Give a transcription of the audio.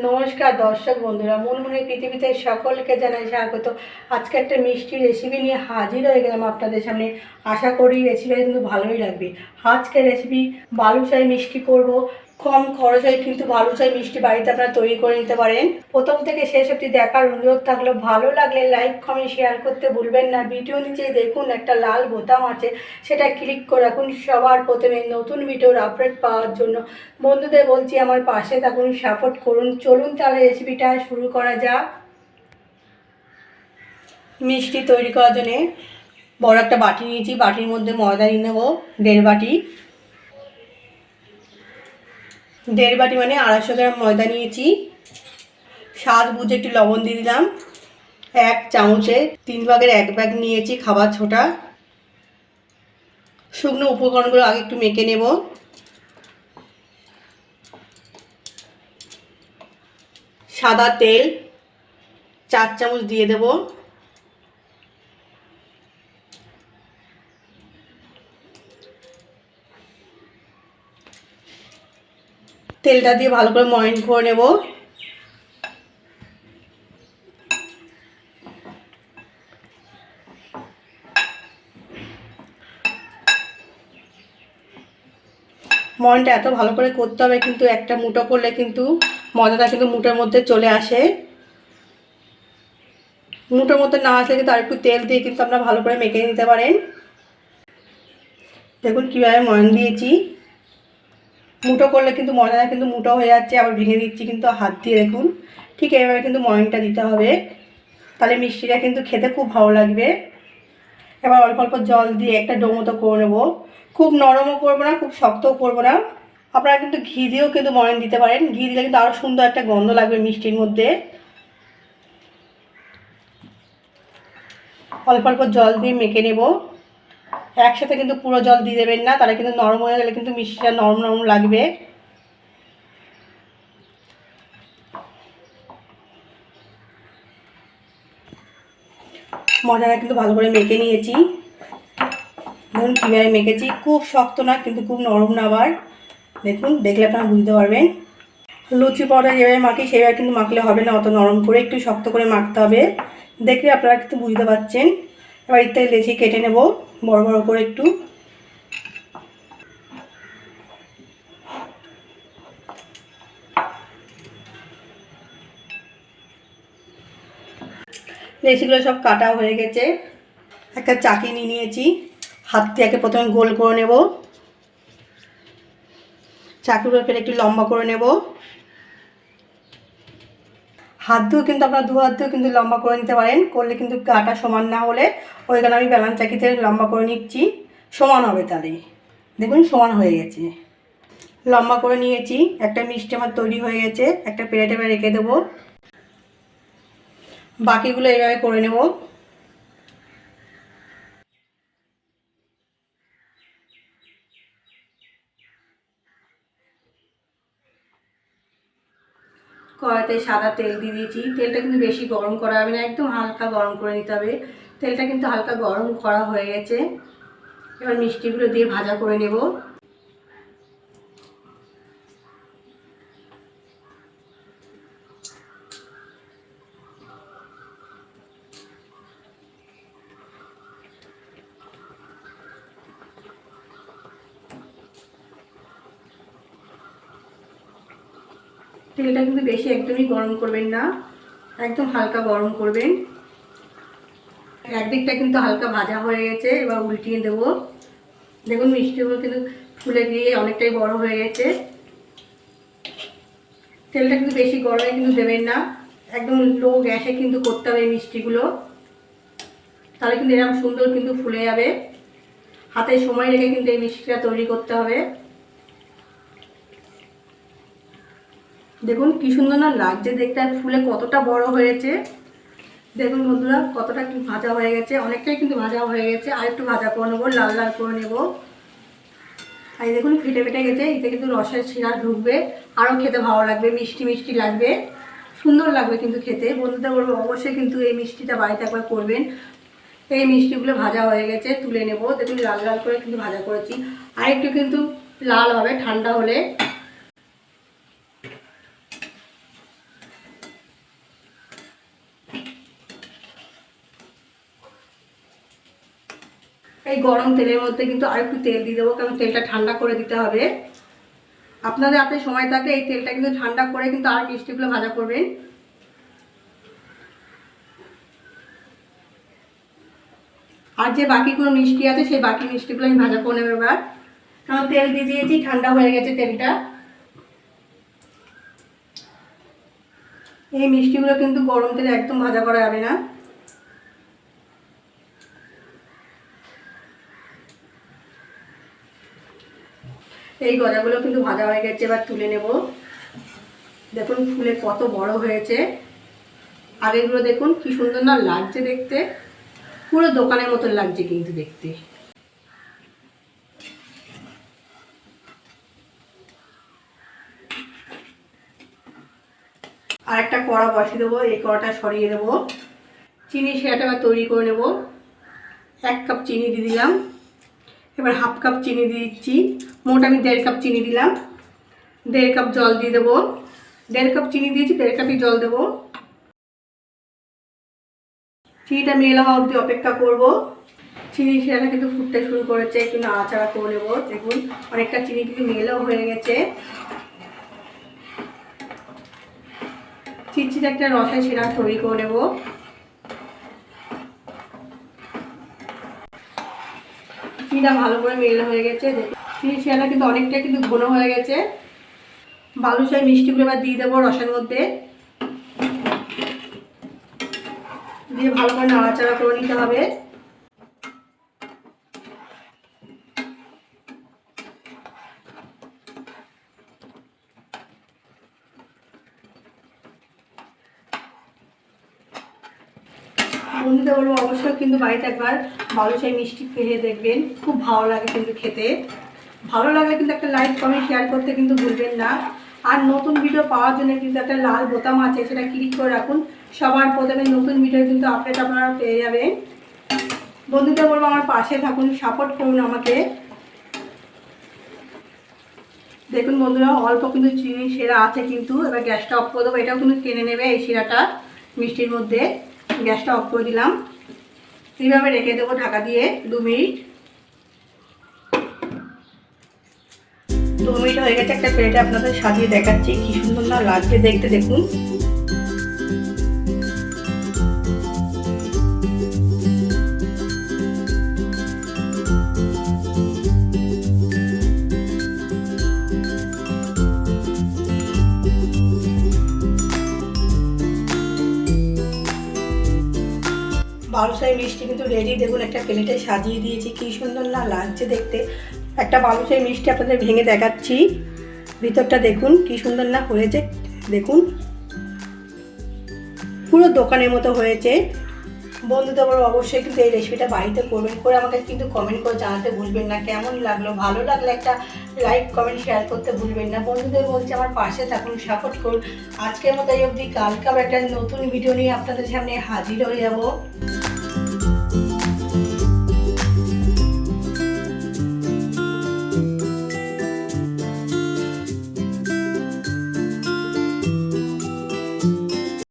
নমস্কার দর্শক বন্ধুরা, মন মনে পৃথিবীতে সকলকে জানাই স্বাগত। আজকে একটা মিষ্টি রেসিপি নিয়ে হাজির হয়ে গেলাম আপনাদের সামনে। আশা করি রেসিপিটা কিন্তু ভালোই লাগবে। আজকে রেসিপি বালুচাই মিষ্টি করব। কম খরচে কিন্তু ভালো চাই মিষ্টি বাড়িতে আপনারা তৈরি করে নিতে পারেন। প্রথম থেকে শেষ অবধি দেখার অনুরোধ থাকল, ভালো লাগলে লাইক কমেন্ট শেয়ার করতে ভুলবেন না। ভিডিও নিচে দেখুন, একটা লাল বোতাম আছে, সেটা ক্লিক করে রাখুন। সবার প্রথমে নতুন ভিডিওর আপডেট পাওয়ার জন্য বন্ধুদের বলছি, আমার পাশে থাকুন সাপোর্ট করুন। চলুন তাহলে রেসিপিটা শুরু করা যাক। মিষ্টি তৈরি করার জন্যে বড় একটা বাটি নিয়েছি, বাটির মধ্যে ময়দা নিয়ে নেব, দেড় বাটি। দেড় বাটি মানে আড়াইশো গ্রাম ময়দা নিয়েছি। স্বাদ বুঝে একটু লবণ দিয়ে দিলাম। এক চামচে তিন ভাগের এক ব্যাগ নিয়েছি খাবার ছোটা। শুকনো উপকরণগুলো আগে একটু মেখে নেব। সাদা তেল চার চামচ দিয়ে দেব। তেলটা দিয়ে ভালো করে ময়ন করে নেব। ময়নটা এত ভালো করে করতে হবে কিন্তু একটা মুঠো করলে কিন্তু মজাটা কিন্তু মুঠোর মধ্যে চলে আসে। মুঠোর মধ্যে না আসলে কিন্তু আরেকটু তেল দিয়ে কিন্তু আপনারা ভালো করে মেখে নিতে পারেন। দেখুন কীভাবে ময়ন দিয়েছি। মুটো করলে কিন্তু ময়দাটা কিন্তু মুটো হয়ে যাচ্ছে, আবার ভেঙে দিচ্ছি কিন্তু হাত দিয়ে দেখুন। ঠিক এইভাবে কিন্তু ময়নটা দিতে হবে। তাহলে মিষ্টিটা কিন্তু খেতে খুব ভালো লাগবে। এবার অল্প অল্প জল দিয়ে একটা ডো মতো করে নেব। খুব নরমও করব না, খুব শক্তও করব না। আপনারা কিন্তু ঘি দিয়েও কিন্তু ময়ন দিতে পারেন। ঘি দিলে কিন্তু আরও সুন্দর একটা গন্ধ লাগবে মিষ্টির মধ্যে। অল্প অল্প জল দিয়ে মেখে নেব। একসাথে কিন্তু পুরো জল দিয়ে দেবেন না, তাহলে কিন্তু নরম হয়ে গেলে কিন্তু মিষ্টিটা নরম নরম লাগবে। মশলাটা কিন্তু ভালো করে মেখে নিয়েছি। ধরুন কীভাবে মেখেছি, খুব শক্ত না, কিন্তু খুব নরম না আবার। দেখুন, দেখলে আপনারা বুঝতে পারবেন। লুচি পরোটা যেভাবে মাখি, সেভাবে কিন্তু মাখলে হবে না, অত নরম করে, একটু শক্ত করে মাখতে হবে। দেখলে আপনারা কিন্তু বুঝতে পারছেন। ইত্যাদি লেচি কেটে নেব, বড় বড় করে একটু। লেচিগুলো সব কাটা হয়ে গেছে। একটা চাকি নিয়ে নিয়েছি, হাত দিয়ে প্রথমে গোল করে নেব। চাকুর ফেলে একটু লম্বা করে নেব। হাত দিয়েও কিন্তু আপনার দু হাত দিয়েও কিন্তু লম্বা করে নিতে পারেন। করলে কিন্তু গাটা সমান না হলে ওইখানে আমি বেলান চাকিতে লম্বা করে নিচ্ছি। সমান হবে তাহলে। দেখুন, সমান হয়ে গেছে। লম্বা করে নিয়েছি। একটা মিষ্টি আমার তৈরি হয়ে গেছে। একটা প্লেটে রেখে দেবো। বাকিগুলো এইভাবে করে নেব। কড়াইতে সাদা তেল দিয়ে দিয়েছি। তেলটা কিন্তু বেশি গরম করা হবে না, একদম হালকা গরম করে নিতে হবে। তেলটা কিন্তু হালকা গরম করা হয়ে গেছে। এবার মিষ্টিগুলো দিয়ে ভাজা করে নেব। তেলটা কিন্তু বেশি একদমই গরম করবেন না, একদম হালকা গরম করবেন। একদিকটা কিন্তু হালকা ভাজা হয়ে গেছে, এবার উল্টিয়ে দেব। দেখুন, মিষ্টিগুলো কিন্তু ফুলে গিয়ে অনেকটাই বড় হয়ে গেছে। তেলটা কিন্তু বেশি গরমে কিন্তু দেবেন না, একদম লো গ্যাসে কিন্তু করতে হবে মিষ্টিগুলো। তাহলে কিন্তু এরকম সুন্দর কিন্তু ফুলে যাবে। হাতে সময় রেখে কিন্তু এই মিষ্টিটা তৈরি করতে হবে। দেখুন কি সুন্দর না লাগছে দেখতে, আর ফুলে কতটা বড় হয়েছে। দেখুন বন্ধুরা, কতটা কি ভাজা হয়ে গেছে। অনেকটাই কিন্তু ভাজা হয়ে গেছে। আর একটু ভাজা করে নেব, লাল লাল করে নেব। আর দেখুন ফেটে ফেটে গেছে, এতে কিন্তু রসের শিরা ঢুকবে। আরও খেতে ভালো লাগবে, মিষ্টি মিষ্টি লাগবে। সুন্দর লাগবে কিন্তু খেতে। বন্ধুদের বলব, অবশ্যই কিন্তু এই মিষ্টিটা বাড়িতে একবার করবেন। এই মিষ্টিগুলো ভাজা হয়ে গেছে, তুলে নেব। দেখুন লাল লাল করে কিন্তু ভাজা করেছি। আর একটু কিন্তু লাল হবে, ঠান্ডা হলে। এই গরম তেলের মধ্যে কিন্তু আর একটু তেল দিয়ে দেবো, কারণ তেলটা ঠান্ডা করে দিতে হবে। আপনাদের হাতে সময় থাকলে এই তেলটা কিন্তু ঠান্ডা করে কিন্তু আর মিষ্টিগুলো ভাজা করবেন। আর যে বাকিগুলো মিষ্টি আছে, সেই বাকি মিষ্টিগুলো আমি ভাজা করে নেব এবার। কারণ তেল দিয়ে দিয়েছি, ঠান্ডা হয়ে গেছে তেলটা। এই মিষ্টিগুলো কিন্তু গরম তেলে একদম ভাজা করা যাবে না। এই গজাগুলো কিন্তু ভাজা হয়ে গেছে, এবার তুলে নেব। দেখুন, ফুলে কত বড় হয়েছে। আগেগুলো দেখুন, কি সুন্দর না লাগছে দেখতে। পুরো দোকানের মতন লাগছে কিন্তু দেখতে। আর একটা কড়া বসিয়ে দেবো, এই কড়াটা সরিয়ে দেবো। চিনি সেটা তৈরি করে নেব। এক কাপ চিনি দিয়ে দিলাম। এবার হাফ কাপ চিনি দিয়ে দিচ্ছি। মোট আমি দেড় কাপ চিনি দিলাম। দেড় কাপ জল দিয়ে দেবো। দেড় কাপ চিনি দিয়েছি, দেড় কাপই জল দেবো। চিনিটা মেলা অবধি অপেক্ষা করব। চিনি সেটা কিন্তু ফুটতে শুরু করেছে, একটু নাড়াচাড়া করে নেব। দেখুন, অনেকটা চিনি কিন্তু মেলাও হয়ে গেছে। চিচির একটা রসাই সেটা তৈরি করে নেব। চিনিটা ভালো করে মেলা হয়ে গেছে, দেখুন। চিনি শিরাটা কিন্তু অনেকটা কিন্তু ঘন হয়ে গেছে। বালুশাই মিষ্টিগুলো এবার দিয়ে দেবো রসের মধ্যে। দিয়ে ভালো করে নাড়াচাড়া করে নিতে হবে। বন্ধুদের বলব, অবশ্যই কিন্তু বাড়িতে একবার বালুশাই মিষ্টি খেয়ে দেখবেন। খুব ভালো লাগে কিন্তু খেতে। ভালো লাগলে কিন্তু একটা লাইক কমেন্ট শেয়ার করতে কিন্তু ভুলবেন না। আর নতুন ভিডিও পাওয়ার জন্য কিন্তু একটা লাল বোতাম আছে, সেটা ক্লিক করে রাখুন। সবার প্রথমে নতুন ভিডিও কিন্তু আপডেট আপনারা পেয়ে যাবেন। বন্ধুদের বলব, আমার পাশে থাকুন সাপোর্ট করুন আমাকে। দেখুন বন্ধুরা, অল্প কিন্তু চিনি সেরা আছে কিন্তু, এবার গ্যাসটা অফ করে দেবো। এটাও কিন্তু টেনে নেবে এই শিরাটা মিষ্টির মধ্যে। গ্যাসটা অফ করে দিলাম। এইভাবে রেখে দেবো ঢাকা দিয়ে দু মিনিট। দু মিনিট হয়ে গেছে একটা প্লেটে আপনাদের সাজিয়ে দেখাচ্ছি। কি সুন্দর না লাগছে দেখতে, দেখুন। বালুশাহী মিষ্টি কিন্তু রেডি দেখুন একটা প্লেটে সাজিয়ে দিয়েছি। কি সুন্দর না লাগছে দেখতে। একটা বালুশাহী মিষ্টি আপনাদের ভেঙে দেখাচ্ছি। ভিতরটা দেখুন, কি সুন্দর না হয়েছে, দেখুন। পুরো দোকানের মতো হয়েছে। বন্ধুদের বড় অবশ্যই কিন্তু এই রেসিপিটা বাড়িতে করবেন, করে আমাকে কিন্তু কমেন্ট করে জানাতে ভুলবেন না। কেমন লাগল, ভালো লাগলে একটা লাইক কমেন্ট শেয়ার করতে ভুলবেন না। বন্ধুদের বলছি, আমার পাশে থাকুন সাপোর্ট করুন। আজকের মতো এই অবধি, কালকে আবার একটা নতুন ভিডিও নিয়ে আপনাদের সামনে হাজির হয়ে যাব।